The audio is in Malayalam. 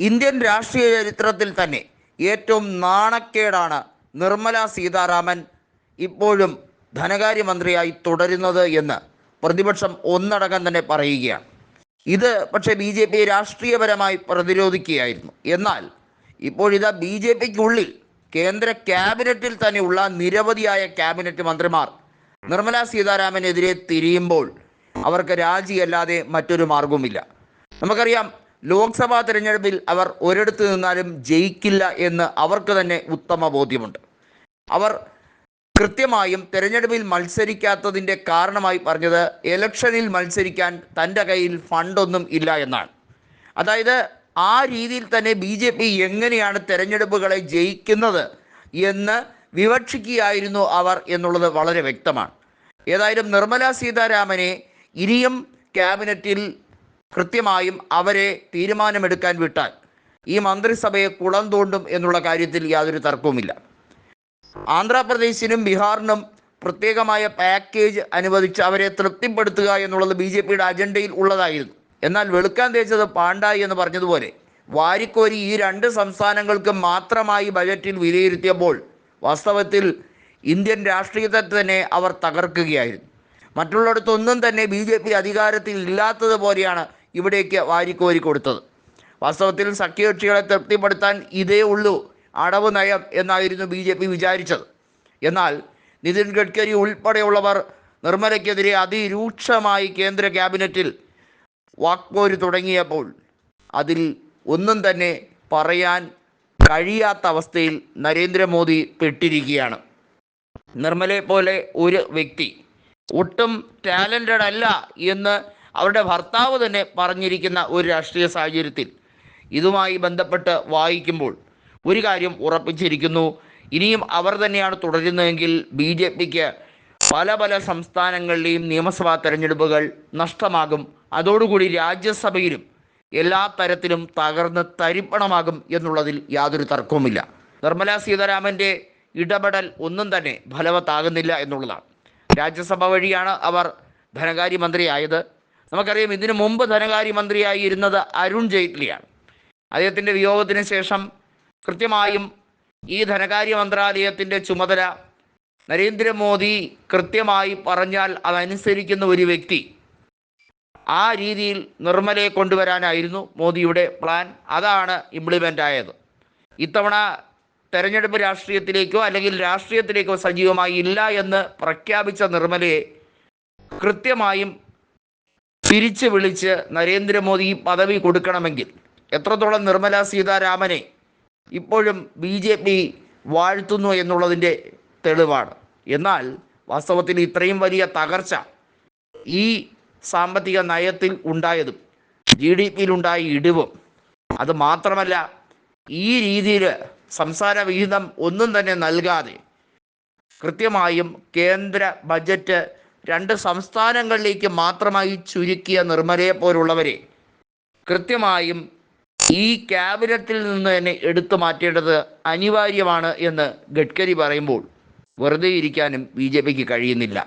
ഇന്ത്യൻ രാഷ്ട്രീയ ചരിത്രത്തിൽ തന്നെ ഏറ്റവും നാണക്കേടാണ് നിർമ്മല സീതാരാമൻ ഇപ്പോഴും ധനകാര്യമന്ത്രിയായി തുടരുന്നത് എന്ന് പ്രതിപക്ഷം ഒന്നടങ്കം തന്നെ പറയുകയാണ്. ഇത് പക്ഷേ ബി ജെ പി രാഷ്ട്രീയപരമായി പ്രതിരോധിക്കുകയായിരുന്നു. എന്നാൽ ഇപ്പോഴിതാ ബി ജെ പിക്കുള്ളിൽ കേന്ദ്ര ക്യാബിനറ്റിൽ തന്നെയുള്ള നിരവധിയായ ക്യാബിനറ്റ് മന്ത്രിമാർ നിർമ്മല സീതാരാമനെതിരെ തിരിയുമ്പോൾ അവർക്ക് രാജിയല്ലാതെ മറ്റൊരു മാർഗവുമില്ല. നമുക്കറിയാം ലോക്സഭാ തിരഞ്ഞെടുപ്പിൽ അവർ ഒരിടത്ത് നിന്നാലും ജയിക്കില്ല എന്ന് അവർക്ക് തന്നെ ഉത്തമ ബോധ്യമുണ്ട്. അവർ കൃത്യമായും തെരഞ്ഞെടുപ്പിൽ മത്സരിക്കാത്തതിന്റെ കാരണമായി പറഞ്ഞത് ഇലക്ഷനിൽ മത്സരിക്കാൻ തന്റെ കയ്യിൽ ഫണ്ടൊന്നും ഇല്ല എന്നാണ്. അതായത് ആ രീതിയിൽ തന്നെ ബി ജെ പി എങ്ങനെയാണ് തെരഞ്ഞെടുപ്പുകളെ ജയിക്കുന്നത് എന്ന് വിവക്ഷിക്കുകയായിരുന്നു അവർ എന്നുള്ളത് വളരെ വ്യക്തമാണ്. ഏതായാലും നിർമ്മല സീതാരാമനെ ഇനിയും ക്യാബിനറ്റിൽ കൃത്യമായും അവരെ തീരുമാനമെടുക്കാൻ വിട്ടാൽ ഈ മന്ത്രിസഭയെ കുളം തോണ്ടും എന്നുള്ള കാര്യത്തിൽ യാതൊരു തർക്കവുമില്ല. ആന്ധ്രാപ്രദേശിനും ബീഹാറിനും പ്രത്യേകമായ പാക്കേജ് അനുവദിച്ച് അവരെ തൃപ്തിപ്പെടുത്തുക എന്നുള്ളത് ബി ജെ പിയുടെ അജണ്ടയിൽ ഉള്ളതായിരുന്നു. എന്നാൽ വെളുക്കാൻ തേച്ചത് പാണ്ടായി എന്ന് പറഞ്ഞതുപോലെ വാരിക്കോരി ഈ രണ്ട് സംസ്ഥാനങ്ങൾക്ക് മാത്രമായി ബജറ്റിൽ വിലയിരുത്തിയപ്പോൾ വാസ്തവത്തിൽ ഇന്ത്യൻ രാഷ്ട്രീയത്തെ തന്നെ അവർ തകർക്കുകയായിരുന്നു. മറ്റുള്ളിടത്തൊന്നും തന്നെ ബി ജെ പി അധികാരത്തിൽ ഇല്ലാത്തതുപോലെയാണ് ഇവിടേക്ക് വാരിക്കോരി കൊടുത്തത്. വാസ്തവത്തിൽ സഖ്യകക്ഷികളെ തൃപ്തിപ്പെടുത്താൻ ഇതേ ഉള്ളൂ അടവ് നയം എന്നായിരുന്നു ബി ജെ പി വിചാരിച്ചത്. എന്നാൽ നിതിൻ ഗഡ്കരി ഉൾപ്പെടെയുള്ളവർ നിർമ്മലയ്ക്കെതിരെ അതിരൂക്ഷമായി കേന്ദ്ര ക്യാബിനറ്റിൽ വാക്പോര് തുടങ്ങിയപ്പോൾ അതിൽ ഒന്നും തന്നെ പറയാൻ കഴിയാത്ത അവസ്ഥയിൽ നരേന്ദ്രമോദി പെട്ടിരിക്കുകയാണ്. നിർമ്മലയെ പോലെ ഒരു വ്യക്തി ഒട്ടും ടാലന്റഡ് അല്ല എന്ന് അവരുടെ ഭർത്താവ് തന്നെ പറഞ്ഞിരിക്കുന്ന ഒരു രാഷ്ട്രീയ സാഹചര്യത്തിൽ ഇതുമായി ബന്ധപ്പെട്ട് വായിക്കുമ്പോൾ ഒരു കാര്യം ഉറപ്പിച്ചിരിക്കുന്നു. ഇനിയും അവർ തന്നെയാണ് തുടരുന്നതെങ്കിൽ ബി ജെ പിക്ക് പല പല സംസ്ഥാനങ്ങളിലെയും നിയമസഭാ തെരഞ്ഞെടുപ്പുകൾ നഷ്ടമാകും. അതോടുകൂടി രാജ്യസഭയിലും എല്ലാ തരത്തിലും തകർന്ന് തരിപ്പണമാകും എന്നുള്ളതിൽ യാതൊരു തർക്കവുമില്ല. നിർമ്മല സീതാരാമന്റെ ഇടപെടൽ ഒന്നും തന്നെ ഫലവത്താകുന്നില്ല എന്നുള്ളതാണ്. രാജ്യസഭ വഴിയാണ് അവർ ധനകാര്യമന്ത്രിയായത്. നമുക്കറിയാം ഇതിനു മുമ്പ് ധനകാര്യമന്ത്രിയായി ഇരുന്നത് അരുൺ ജെയ്റ്റ്ലിയാണ്. അദ്ദേഹത്തിന്റെ വിയോഗത്തിന് ശേഷം കൃത്യമായും ഈ ധനകാര്യ മന്ത്രാലയത്തിന്റെ ചുമതല നരേന്ദ്രമോദി കൃത്യമായി പറഞ്ഞാൽ അതനുസരിക്കുന്ന ഒരു വ്യക്തി ആ രീതിയിൽ നിർമ്മലയെ കൊണ്ടുവരാനായിരുന്നു മോദിയുടെ പ്ലാൻ. അതാണ് ഇംപ്ലിമെന്റ് ആയത്. ഇത്തവണ തെരഞ്ഞെടുപ്പ് രാഷ്ട്രീയത്തിലേക്കോ അല്ലെങ്കിൽ രാഷ്ട്രീയത്തിലേക്കോ സജീവമായി ഇല്ല എന്ന് പ്രഖ്യാപിച്ച നിർമ്മലയെ കൃത്യമായും തിരിച്ച് വിളിച്ച് നരേന്ദ്രമോദി പദവി കൊടുക്കണമെങ്കിൽ. എത്രത്തോളം നിർമ്മല സീതാരാമനെ ഇപ്പോഴും ബി ജെ പി വാഴ്ത്തുന്നു എന്നുള്ളതിന്റെ തെളിവാണ്. എന്നാൽ വാസ്തവത്തിൽ ഇത്രയും വലിയ തകർച്ച ഈ സാമ്പത്തിക നയത്തിൽ ഉണ്ടായതും ജി ഡി പിയിലുണ്ടായ ഇടിവും അത് മാത്രമല്ല ഈ രീതിയിൽ സംസാര വിഹിതം ഒന്നും തന്നെ നൽകാതെ കൃത്യമായും കേന്ദ്ര ബജറ്റ് രണ്ട് സംസ്ഥാനങ്ങളിലേക്ക് മാത്രമായി ചുരുക്കിയ നിർമ്മലയെ പോലുള്ളവരെ കൃത്യമായും ഈ ക്യാബിനറ്റിൽ നിന്ന് തന്നെ എടുത്തു മാറ്റേണ്ടത് അനിവാര്യമാണ് എന്ന് ഗഡ്കരി പറയുമ്പോൾ വെറുതെ ഇരിക്കാനും ബി ജെ പിക്ക് കഴിയുന്നില്ല.